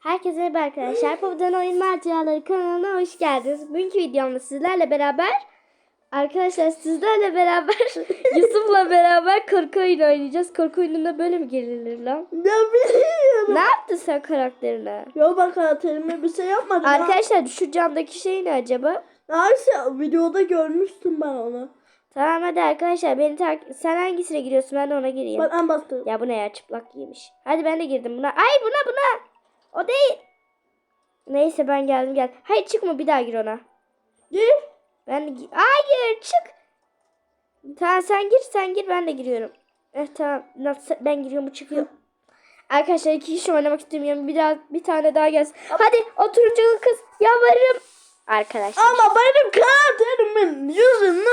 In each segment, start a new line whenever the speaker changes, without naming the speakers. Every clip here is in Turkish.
Herkese merhaba arkadaşlar. Pop'dan Oyun Maceraları kanalına hoş geldiniz. Bugünkü videomda sizlerle beraber arkadaşlar sizlerle beraber Yusuf'la beraber korku oyunu oynayacağız. Korku oyununda böyle mi girilir lan?
Ne bileyim.
Ne yaptın sen karakterine?
Yo bak karakterime bir şey yapmadım.
Arkadaşlar şu camdaki şey ne acaba?
Neyse videoda görmüştüm ben onu.
Tamam hadi arkadaşlar beni tak sen hangisine giriyorsun ben de ona gireyim.
Ben en bastım.
Ya bu ne ya çıplak giymiş. Hadi ben de girdim buna. Ay buna buna. O değil. Neyse ben geldim gel. Hayır çıkma bir daha gir ona.
Gir.
Ben de gi- Hayır çık. Tamam sen gir sen gir ben de giriyorum. Eh tamam nasıl ben giriyorum bu çıkıyor. Arkadaşlar iki kişi oynamak istemiyorum. Bir daha bir tane daha gelsin. Hadi o turuncu kız yalvarırım. Arkadaşlar.
Ama benim karakterimin yüzü?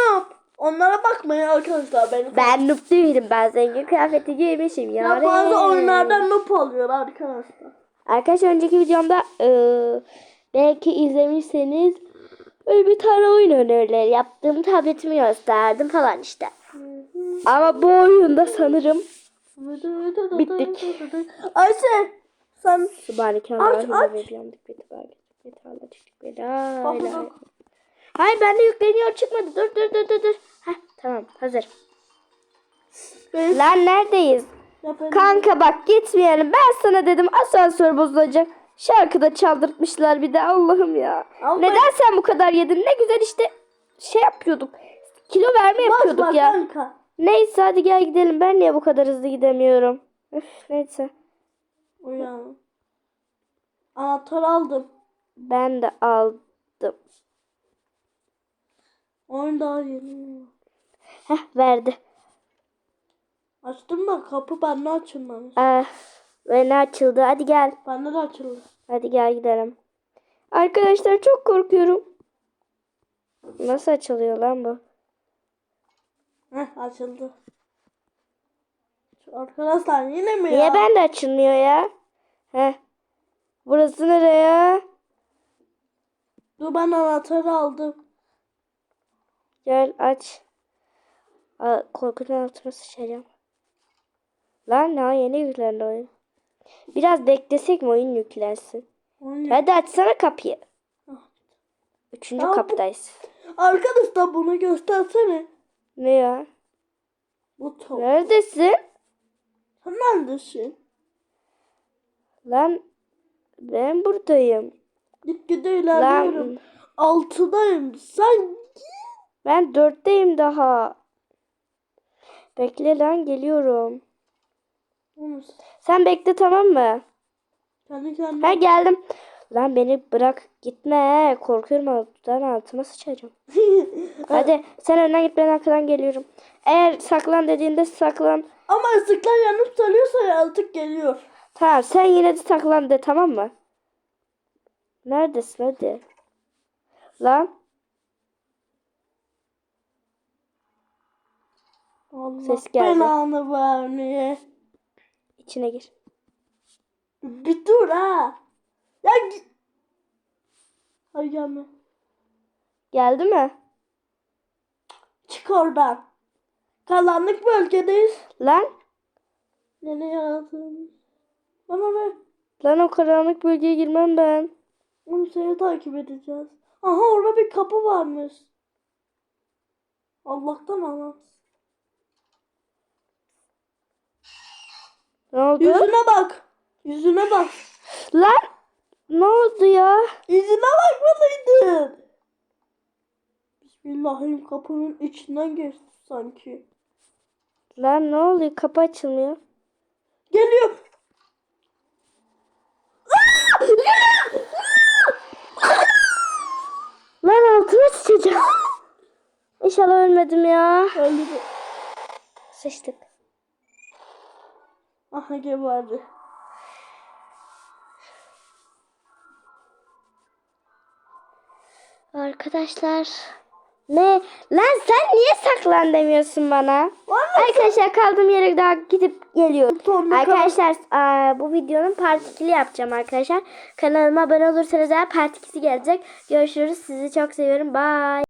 Onlara bakmayın arkadaşlar benim.
Ben noob değilim. Ben zengin kıyafeti giymişim.
Ya bazı oyunlardan noob oluyor arkadaşlar.
Arkadaşlar önceki videomda eee, belki izlemişseniz öyle bir tane oyun önerileri yaptım. Tabletimi gösterdim falan işte. Ama bu oyunda sanırım Bittik.
Ayşe sen
Subhaneke
aç.
ve bihamdik ve tebarek ve teala teşrik ve la ilahe illallah. Hayır bende yükleniyor çıkmadı. Dur dur dur dur dur. Heh, tamam hazır. Lan neredeyiz? Kanka bak gitmeyelim. Ben sana dedim asansör bozulacak. Şarkıda çaldırtmışlar bir de Allah'ım ya.
Ama
Neden sen bu kadar yedin? Ne güzel işte şey yapıyorduk. Kilo verme yapıyorduk
Basma
ya.
kanka.
Neyse hadi gel gidelim. Ben niye bu kadar hızlı gidemiyorum? Üf, neyse.
Uyan. Anahtar aldım.
Ben de aldım.
Oyun daha yeni.
Heh verdi.
Açtım da kapı bende açılmamış.
Ah, ve ne açıldı? Hadi gel.
Bende de açıldı.
Hadi gel gidelim. Arkadaşlar çok korkuyorum. Nasıl açılıyor lan bu?
Heh açıldı. Arkadaşlar yine mi ya?
Niye ben de açılmıyor ya? Heh. Burası nereye?
Dur ben anahtarı aldım.
Gel aç. Aa, korkudan altıma sıçacağım. Lan ne yeni yüklendi oyun. Biraz beklesek mi oyun yüklensin?
Oyun-
Hadi açsana kapıyı.
Ah.
Üçüncü
Ya bu-
kapıdayız.
Arkadaşlar bunu göstersene.
Ne ya?
Bu top.
Neredesin?
Neredesin?
Lan ben buradayım.
Git gide ilerliyorum.
Lan
Altıdayım. Sen
ben dörtteyim daha. Bekle lan geliyorum. Sen bekle tamam mı?
kendi kendine.
Ha geldim. Lan beni bırak gitme. Korkuyorum alttan altıma sıçacağım. Hadi sen önden git ben arkadan geliyorum. Eğer saklan dediğinde saklan.
Ama ıslıklar yanıp söylüyorsa yaratık geliyor.
Tamam sen yine de saklan de tamam mı? Neredesin hadi. Lan
Allah
Ses geldi.
belanı vermeye.
İçine gir.
Bir dur ha. Ya git. Hayır gelme.
Geldi mi?
Çık oradan. Karanlık bölgedeyiz.
Lan
Nereye yazdın? Bana ver.
lan o karanlık bölgeye girmem ben.
Onu seni takip edeceğiz. Aha orada bir kapı varmış. Allah'tan anlat.
Ne oldu?
Yüzüne bak. Yüzüne bak.
Lan ne oldu ya?
Yüzüne bakmalıydın. Bismillahirrahmanirrahim kapının içinden geçti sanki.
Lan ne oluyor? Kapı açılmıyor.
Geliyor.
Lan altıma sıçacağım. İnşallah ölmedim ya.
Öldü.
Sıçtık.
Aha geberdi.
Arkadaşlar. Ne? Lan sen niye saklan demiyorsun bana? Arkadaşlar kaldığım yere daha gidip geliyorum.
Sonra
Arkadaşlar aa, bu videonun part 2'li yapacağım arkadaşlar. Kanalıma abone olursanız eğer part 2'si gelecek. Görüşürüz. Sizi çok seviyorum. Bye.